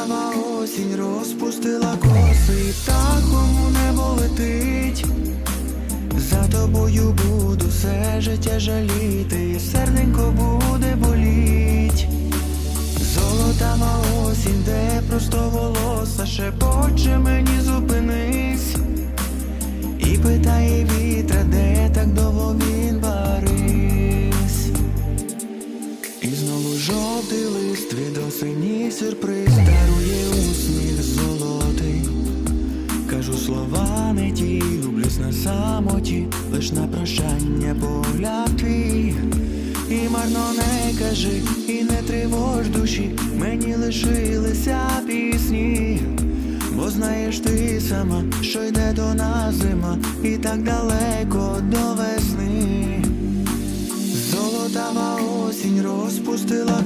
Золотава осінь розпустила коси, і птахом у небо летить. За тобою буду все життя жаліти, і серденько буде боліть. Золотава осінь, де просто волоса шепоче мені зупинись. І питає вітра, де так довго він барись. І знову жовтий лист від осені сюрприз слова не ті, люблюсь на самоті, лиш на прощання погляд. І марно не кажи, і не тривож душі, мені лишилися пісні. Бо знаєш ти сама, що йде до нас зима, і так далеко до весни. Золотава осінь розпустила